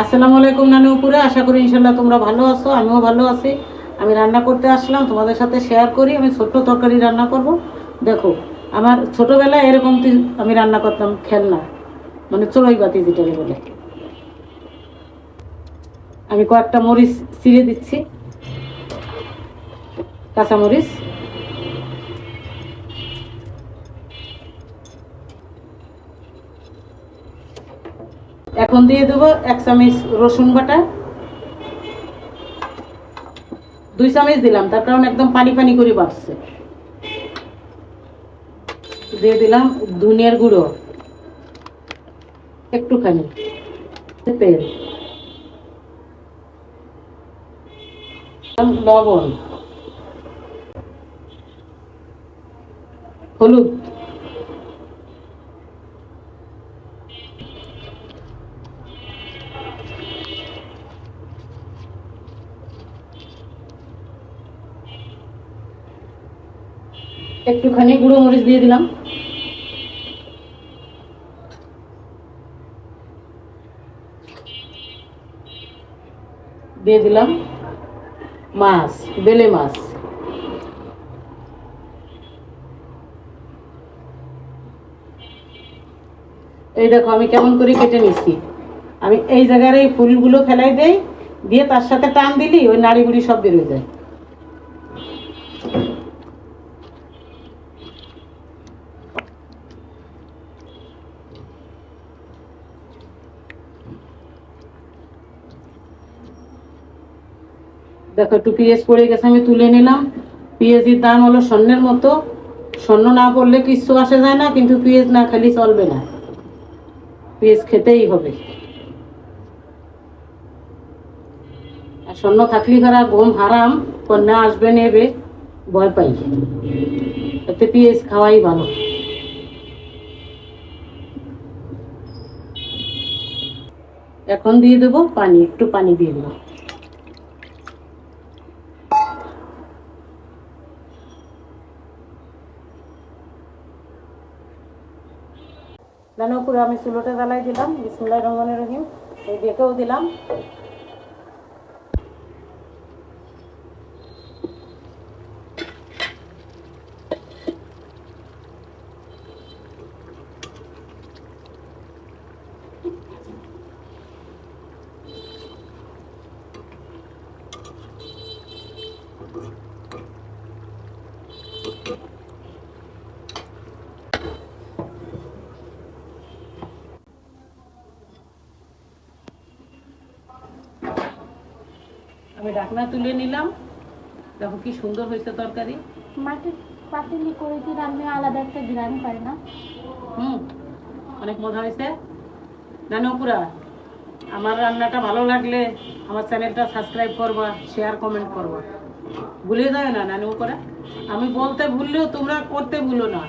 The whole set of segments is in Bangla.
আসসালামু আলাইকুম নানু উপরে, আশা করি ইনশাল্লাহ তোমরা ভালো আছো, আমিও ভালো আছি। আমি রান্না করতে আসলাম, তোমাদের সাথে শেয়ার করি, আমি ছোট্ট তরকারি রান্না করব। দেখো, আমার ছোটবেলায় এরকম আমি রান্না করতাম খেলনা মানে চড়ই বাতি যেটাকে বলে। আমি কয়েকটা মরিচ ছিঁড়ে দিচ্ছি কাঁচা মরিচ এখন দিয়ে দেবো এক চামচ রসুন বাটা। দুই চামচ দিলাম, তার কারণ একদম পানি পানি করে বাড়ছে। দিয়ে দিলাম ধনিয়ার গুঁড়ো, একটুখানি তেল। লবণ, হলুদ। একটুখানি গুঁড়ো মরিচ দিয়ে দিলাম। দিয়ে দিলাম মাছ, বেলে মাছ। এই দেখো, আমি কেমন করে কেটে নিচ্ছি আমি এই জায়গার এই ফুলগুলো ফেলাই দেই, দিয়ে তার সাথে টান দিলি, ওই নাড়ি বুড়ি সব বেরোয় যায়। দেখো একটু পেঁয়াজ পড়ে গেছে, আমি তুলে নিলাম। পেঁয়াজের দাম হলো স্বর্ণের মতো। স্বর্ণ না পড়লে কিচ্ছু আসে যায় না, কিন্তু পেঁয়াজ না খালি চলবে না। পেঁয়াজ খেতেই হবে। আর স্বর্ণ থাকলে খারা গম হারাম, কন্যা আসবে নেবে, ভয় পাই। এতে পেঁয়াজ খাওয়াই ভালো। এখন দিয়ে দেবো, পানি, একটু পানি দিয়ে দেবো। রান্না করে আমি চুলোটা জ্বালাই দিলাম বিসমুল্লাহ রহমান রহিম এই ডেকেও দিলাম। আমি ঢাকনা তুলে নিলাম। দেখো কি সুন্দর হয়েছে তরকারি। মাটির পাতিলি করে কি রান্না আলাদা একটা গ্রান পায় না। হুম অনেক মজা হয়েছে। নানুপুরা আমার রান্নাটা ভালো লাগলে আমার চ্যানেলটা সাবস্ক্রাইব করবা শেয়ার কমেন্ট করবা। ভুলে যাবে না নানুপুরা আমি বলতে ভুললেও তোমরা করতে ভুলো না।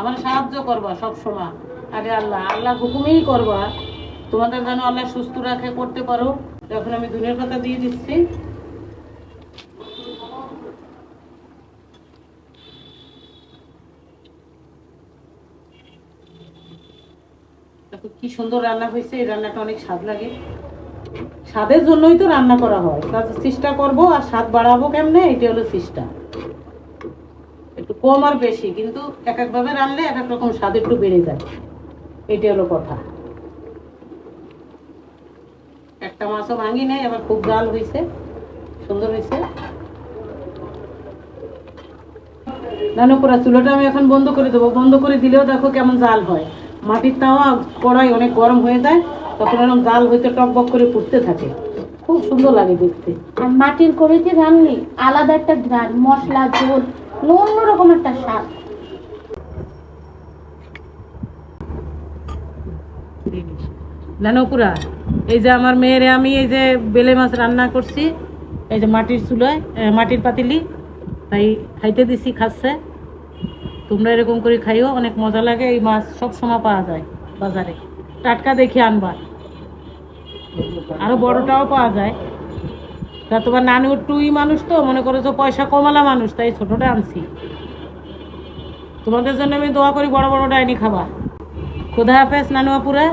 আমার সাহায্য করবা সব সময়। আগে আল্লাহ আল্লাহ হুকুমেই করবা। তোমাদের যেন আল্লাহ সুস্থ রাখে করতে পারো। এখন আমি দুনিয়ার পাতা দিয়ে দিচ্ছি। কি সুন্দর রান্না হয়েছে, এই রান্নাটা অনেক স্বাদ লাগে। স্বাদের জন্যই তো রান্না করা হয়। কাজে চেষ্টা করব আর স্বাদ বাড়াবো কেমনে এটা হলো চেষ্টা। একটু কম আর বেশি, কিন্তু এক একভাবে রানলে এক এক রকম স্বাদ একটু বেড়ে যায়। এটা হলো কথা। একটা মাছও ভাঙি নেই আবার খুব জাল হয়েছে সুন্দর হয়েছে নানুপুরা চুলোটা আমি এখন বন্ধ করে দেবো। বন্ধ করে দিলেও দেখো কেমন জাল হয়। মাটির তাওয়া কড়াই অনেক গরম হয়ে যায় তখন এরকম জাল হইতে টকবক করে ফুটতে থাকে। খুব সুন্দর লাগে দেখতে। আর মাটির করেছি রান্নি আলাদা একটা গ্রান মশলা ঝোল অন্যরকম একটা স্বাদ। নানুপুরা এই যে আমার মেয়েরে আমি এই যে বেলে মাছ রান্না করছি, এই যে মাটির চুলায় মাটির পাতিলি, তাই খাইতে দিছি, খাচ্ছে। তোমরা এরকম করে খাইও, অনেক মজা লাগে, এই মাছ সব সময় পাওয়া যায় বাজারে। টাটকা দেখে আনবা। আরও বড়টাও পাওয়া যায়। তা তোমার নানু টুই মানুষ তো, মনে করো যে পয়সা কমালা মানুষ, তাই ছোটটা আনছি। তোমাদের জন্য আমি দোয়া করি, বড় বড় ডাইনি খাবা। খুদা হাফেজ, নানুয়াপুরা।